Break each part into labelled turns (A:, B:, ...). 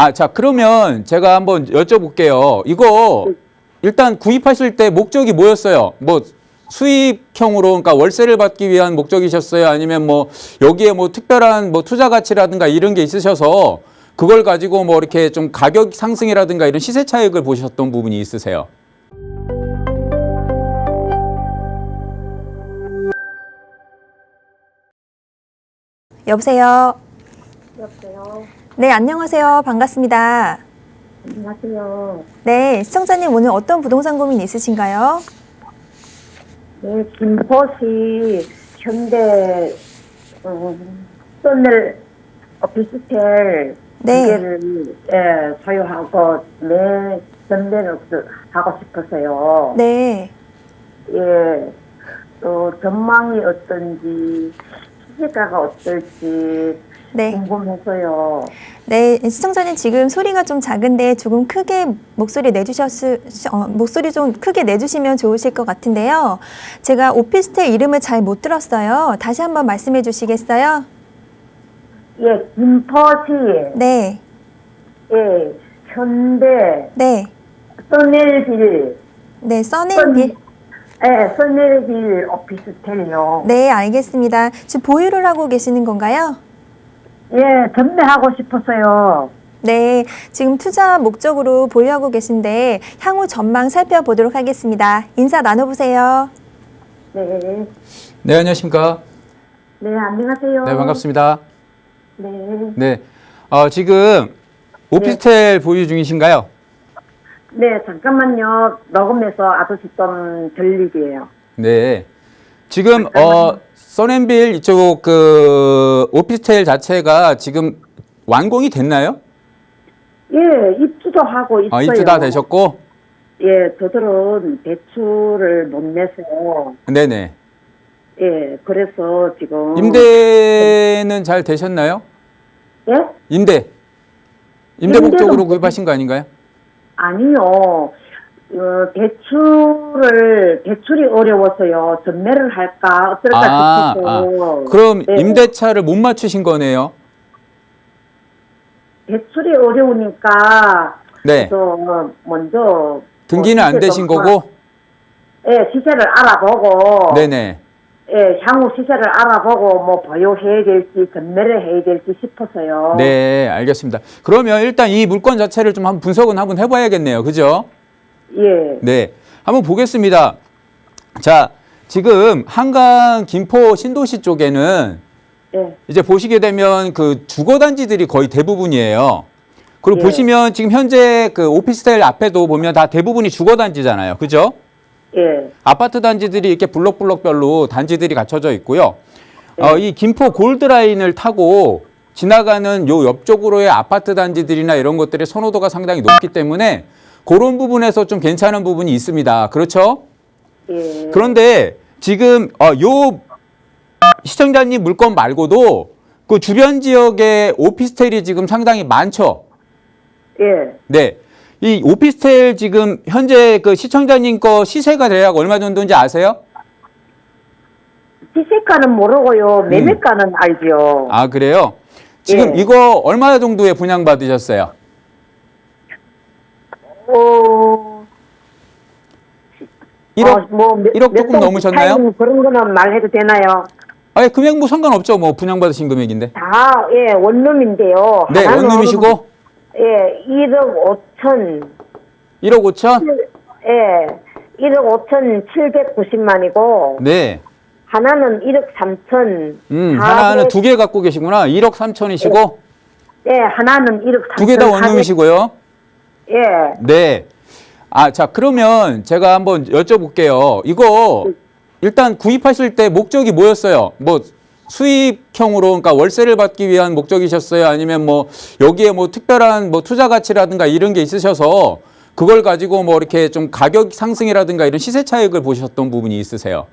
A: 아, 자, 그러면 제가 한번 여쭤볼게요. 이거 일단 구입하실 때 목적이 뭐였어요? 뭐 수입형으로 그러니까 월세를 받기 위한 목적이셨어요? 아니면 뭐 여기에 뭐 특별한 뭐 투자 가치라든가 이런 게 있으셔서 그걸 가지고 뭐 이렇게 좀 가격 상승이라든가 이런 시세 차익을 보셨던 부분이 있으세요?
B: 여보세요. 네, 안녕하세요. 반갑습니다.
C: 안녕하세요.
B: 네, 시청자님 오늘 어떤 부동산 고민 있으신가요?
C: 네, 김포시 현대 음, 썬넬 오피스텔
B: 네.
C: 두 개를 예, 소유하고 내 전매를 하고 싶어서요.
B: 네.
C: 예, 또 전망이 어떤지 시세가가 어떨지
B: 네.
C: 궁금해서요.
B: 네, 시청자님 지금 소리가 좀 작은데 조금 크게 목소리 내주셨을, 어, 목소리 좀 크게 내주시면 좋으실 것 같은데요. 제가 오피스텔 이름을 잘 못 들었어요. 다시 한번 말씀해 주시겠어요?
C: 예, 김포시
B: 네.
C: 예, 현대
B: 네.
C: 썬넬빌
B: 네, 써낸빌.
C: 네, 선내빌 오피스텔이요.
B: 네, 알겠습니다. 지금 보유를 하고 계시는 건가요?
C: 예, 전매하고 싶어서요.
B: 네, 지금 투자 목적으로 보유하고 계신데 향후 전망 살펴보도록 하겠습니다. 인사 나눠보세요.
C: 네,
A: 네, 안녕하십니까?
C: 네, 안녕하세요.
A: 네, 반갑습니다.
C: 네,
A: 네. 어, 지금 오피스텔 보유 중이신가요?
C: 네, 잠깐만요. 녹음해서 아저씨 좀 들리게요.
A: 네. 지금 어 써낸빌 이쪽 그 오피스텔 자체가 지금 완공이 됐나요?
C: 예, 입주도 하고 있어요.
A: 아, 입주 다 되셨고.
C: 예, 저들은 대출을 못 내서
A: 네, 네.
C: 예, 그래서 지금
A: 임대는 잘 되셨나요?
C: 예?
A: 임대. 임대
C: 임대는
A: 목적으로
C: 못-
A: 구입하신 거 아닌가요?
C: 아니요. 어, 대출을 대출이 어려워서요. 전매를 할까 어떨까
A: 아,
C: 싶어서.
A: 아. 그럼
C: 네.
A: 임대차를 못 맞추신 거네요.
C: 대출이 어려우니까
A: 네.
C: 저 먼저
A: 등기는
C: 안뭐
A: 되신 거고.
C: 예, 시세를 알아보고
A: 네, 네.
C: 예, 향후 시세를 알아보고 뭐 보유해야 될지 전매를 해야 될지 싶어서요.
A: 네, 알겠습니다. 그러면 일단 이 물건 자체를 좀 한번 분석은 한번 해봐야겠네요. 그죠?
C: 예.
A: 네, 한번 보겠습니다. 자, 지금 한강 김포 신도시 쪽에는
C: 예.
A: 이제 보시게 되면 그 주거 단지들이 거의 대부분이에요. 그리고
C: 예.
A: 보시면 지금 현재 그 오피스텔 앞에도 보면 다 대부분이 주거 단지잖아요. 그죠?
C: 예.
A: 아파트 단지들이 이렇게 블록블록별로 단지들이 갖춰져 있고요.
C: 네.
A: 어, 이 김포 골드라인을 타고 지나가는 요 옆쪽으로의 아파트 단지들이나 이런 것들의 선호도가 상당히 높기 때문에 그런 부분에서 좀 괜찮은 부분이 있습니다. 그렇죠?
C: 예.
A: 그런데 지금 어, 요 시청자님 물건 말고도 그 주변 지역에 오피스텔이 지금 상당히 많죠.
C: 예.
A: 네. 이 오피스텔 지금 현재 그 시청자님 거 시세가 대략 얼마 정도인지 아세요?
C: 시세가는 모르고요. 매매가는 알죠.
A: 음. 아, 그래요? 지금
C: 예.
A: 이거 얼마 정도에 분양 받으셨어요?
C: 어,
A: 1억?
C: 어, 뭐 몇-
A: 1억
C: 몇
A: 조금
C: 동
A: 넘으셨나요?
C: 차이는 그런 거는 말해도 되나요?
A: 아니, 금액 뭐 상관없죠. 뭐 분양받으신 금액인데.
C: 다, 예, 원룸인데요.
A: 네,
C: 하나는
A: 원룸이시고
C: 예, 1억 5천,
A: 1억 5천?
C: 예, 1억 5천 790만이고,
A: 네.
C: 하나는 1억 3천.
A: 음, 하나는 두 개 갖고 계시구나. 1억 3천이시고
C: 예, 하나는 1억 3천.
A: 두 개 다 원룸이시고요.
C: 예,
A: 네. 아, 자, 그러면 제가 한번 여쭤볼게요. 이거 일단 구입하실 때 목적이 뭐였어요? 뭐 수입형으로 그러니까 월세를 받기 위한 목적이셨어요? 아니면 뭐 여기에 뭐 특별한 뭐 투자 가치라든가 이런 게 있으셔서 그걸 가지고 뭐 이렇게 좀 가격 상승이라든가 이런 시세 차익을 보셨던 부분이 있으세요?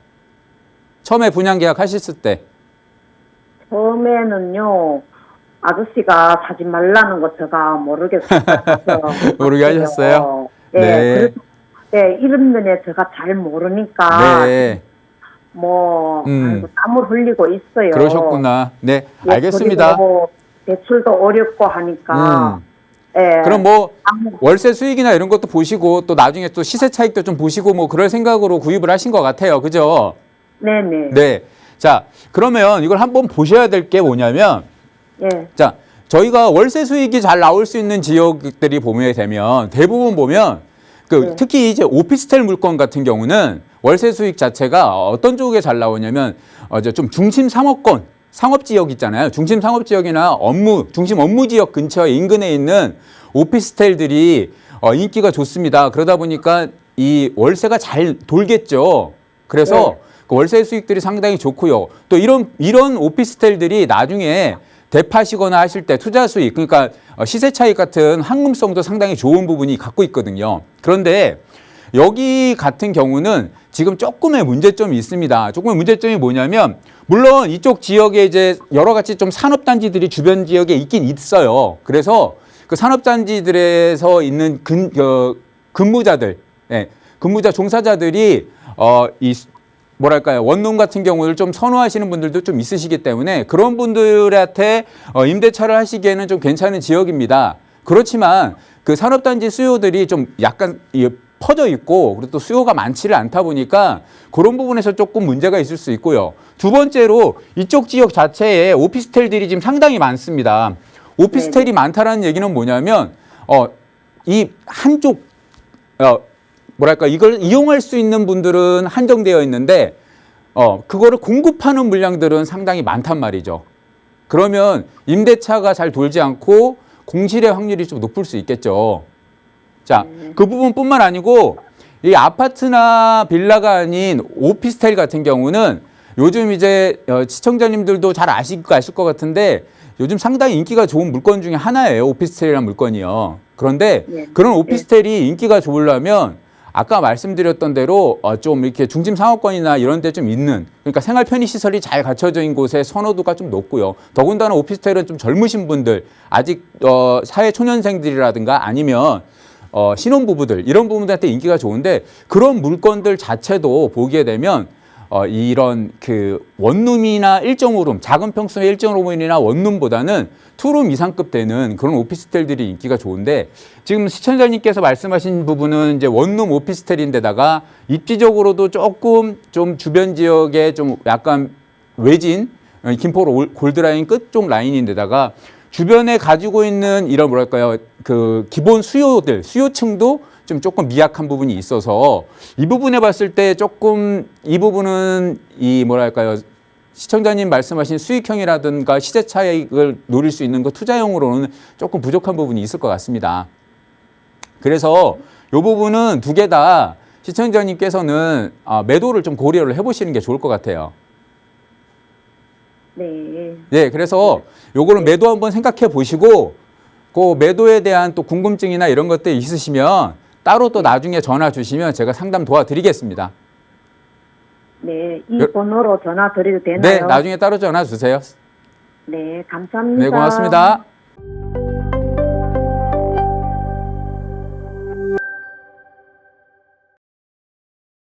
A: 처음에 분양 계약 하셨을 때.
C: 처음에는요, 아저씨가 사지 말라는 거 제가 모르겠어요.
A: 모르게 하셨어요?
C: 네.
A: 네.
C: 그래서, 네, 이런 면에 제가 잘 모르니까,
A: 네.
C: 뭐,
A: 음.
C: 땀을 흘리고 있어요.
A: 그러셨구나. 네.
C: 예,
A: 알겠습니다.
C: 그리고 대출도 어렵고 하니까,
A: 음.
C: 예.
A: 그럼 뭐 월세 수익이나 이런 것도 보시고 또 나중에 또 시세 차익도 좀 보시고 뭐 그럴 생각으로 구입을 하신 것 같아요. 그죠?
C: 네네.
A: 네. 자, 그러면 이걸 한번 보셔야 될 게 뭐냐면
C: 예.
A: 자, 저희가 월세 수익이 잘 나올 수 있는 지역들이 보면 되면 대부분 보면 그
C: 네.
A: 특히 이제 오피스텔 물건 같은 경우는 월세 수익 자체가 어떤 쪽에 잘 나오냐면 어, 이제 좀 중심 상업권 상업 지역 있잖아요. 중심 상업 지역이나 업무 중심 업무 지역 근처 인근에 있는 오피스텔들이 어, 인기가 좋습니다. 그러다 보니까 이 월세가 잘 돌겠죠. 그래서
C: 네.
A: 그 월세 수익들이 상당히 좋고요. 또 이런 이런 오피스텔들이 나중에 대파시거나 하실 때 투자 수익 그러니까 어, 시세 차익 같은 황금성도 상당히 좋은 부분이 갖고 있거든요. 그런데 여기 같은 경우는 지금 조금의 문제점이 있습니다. 조금의 문제점이 뭐냐면 물론 이쪽 지역에 이제 여러 가지 좀 산업단지들이 주변 지역에 있긴 있어요. 그래서 그 산업단지들에서 있는 근, 어, 근무자들, 예, 근무자 종사자들이 어, 이 수- 뭐랄까요 원룸 같은 경우를 좀 선호하시는 분들도 좀 있으시기 때문에 그런 분들한테 어, 임대차를 하시기에는 좀 괜찮은 지역입니다. 그렇지만 그 산업단지 수요들이 좀 약간 이 퍼져 있고 그리고 또 수요가 많지를 않다 보니까 그런 부분에서 조금 문제가 있을 수 있고요. 두 번째로 이쪽 지역 자체에 오피스텔들이 지금 상당히 많습니다. 오피스텔이 많다라는 얘기는 뭐냐면 어 이 한쪽 어 뭐랄까 이걸 이용할 수 있는 분들은 한정되어 있는데 어 그거를 공급하는 물량들은 상당히 많단 말이죠. 그러면 임대차가 잘 돌지 않고 공실의 확률이 좀 높을 수 있겠죠. 자, 그 부분뿐만 아니고 이 아파트나 빌라가 아닌 오피스텔 같은 경우는 요즘 이제 어, 시청자님들도 잘 아실 거 아실 것 같은데 요즘 상당히 인기가 좋은 물건 중에 하나예요. 오피스텔이라는 물건이요. 그런데
C: 네.
A: 그런 오피스텔이 인기가 좋으려면 아까 말씀드렸던 대로 어, 좀 이렇게 중심 상업권이나 이런 데 좀 있는 그러니까 생활 편의 시설이 잘 갖춰져 있는 곳에 선호도가 좀 높고요. 더군다나 오피스텔은 좀 젊으신 분들 아직 어, 사회 초년생들이라든가 아니면 어, 신혼부부들 이런 부분들한테 인기가 좋은데 그런 물건들 자체도 보게 되면 어, 이런 그 원룸이나 1.5룸 작은 평수의 1.5룸이나 원룸보다는 투룸 이상급 되는 그런 오피스텔들이 인기가 좋은데 지금 시청자님께서 말씀하신 부분은 이제 원룸 오피스텔인데다가 입지적으로도 조금 좀 주변 지역에 좀 약간 외진 어, 김포로 올- 골드라인 끝쪽 라인인데다가 주변에 가지고 있는 이런 뭐랄까요? 그 기본 수요들 수요층도 좀 조금 미약한 부분이 있어서 이 부분에 봤을 때 조금 이 부분은 이 뭐랄까요 시청자님 말씀하신 수익형이라든가 시세 차익을 노릴 수 있는 거 투자용으로는 조금 부족한 부분이 있을 것 같습니다. 그래서 이 부분은 두 개 다 시청자님께서는 아, 매도를 좀 고려를 해보시는 게 좋을 것 같아요.
C: 네.
A: 예, 그래서 요거는 매도 한번 생각해 보시고 그 매도에 대한 또 궁금증이나 이런 것들 있으시면 따로 또 나중에 전화 주시면 제가 상담 도와드리겠습니다.
C: 네. 이
A: 여-
C: 번호로 전화 드려도 되나요?
A: 네, 나중에 따로 전화 주세요.
C: 네, 감사합니다.
A: 네, 고맙습니다.